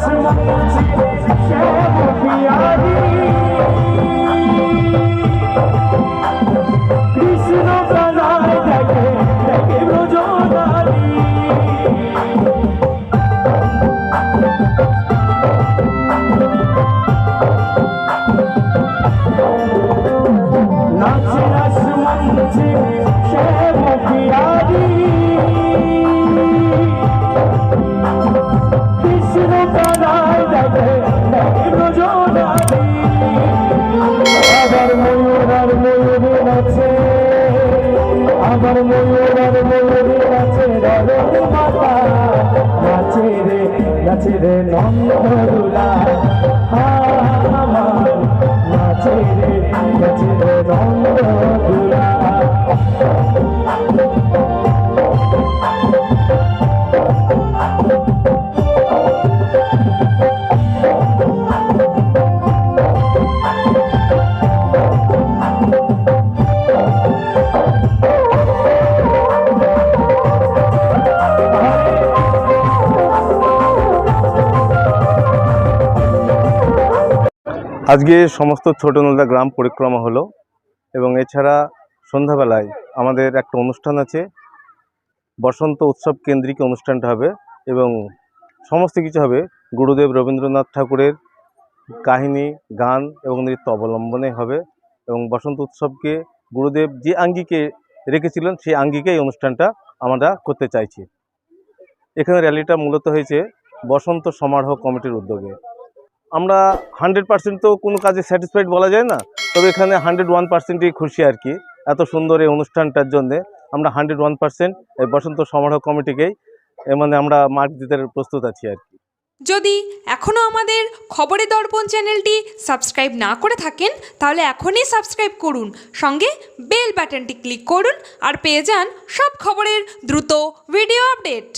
নাচে আবার ময়ূর আর ময়ূরী নাচে নাচে রে নাচে রে নন্দ আমার নাচে রে আজকে সমস্ত ছোট নলদা গ্রাম পরিক্রমা হলো এবং এছাড়া সন্ধ্যাবেলায় আমাদের একটা অনুষ্ঠান আছে। বসন্ত উৎসব কেন্দ্রিক অনুষ্ঠানটা হবে এবং সমস্ত কিছু হবে। গুরুদেব রবীন্দ্রনাথ ঠাকুরের কাহিনী, গান এবং নৃত্য অবলম্বনে হবে এবং বসন্ত উৎসবকে গুরুদেব যে আঙ্গিকে রেখেছিলেন সেই আঙ্গিকে এই অনুষ্ঠানটা আমরা করতে চাইছি। এখানে র্যালিটা মূলত হয়েছে বসন্ত সমারোহ কমিটির উদ্যোগে। আমরা হান্ড্রেড পার্সেন্ট তো কোনো কাজে স্যাটিসফাইড বলা যায় না, তবে এখানে হান্ড্রেড ওয়ান পার্সেন্টই খুশি আর কি, এত সুন্দর এই অনুষ্ঠানটার জন্যে আমরা হান্ড্রেড ওয়ান পার্সেন্ট এই বসন্ত সমারোহ কমিটিকেই মানে আমরা মার্ক দিতে প্রস্তুত আছি আর কি। যদি এখনও আমাদের খবরের দর্পণ চ্যানেলটি সাবস্ক্রাইব না করে থাকেন, তাহলে এখনই সাবস্ক্রাইব করুন, সঙ্গে বেল বাটনটি ক্লিক করুন আর পেয়ে যান সব খবরের দ্রুত ভিডিও আপডেট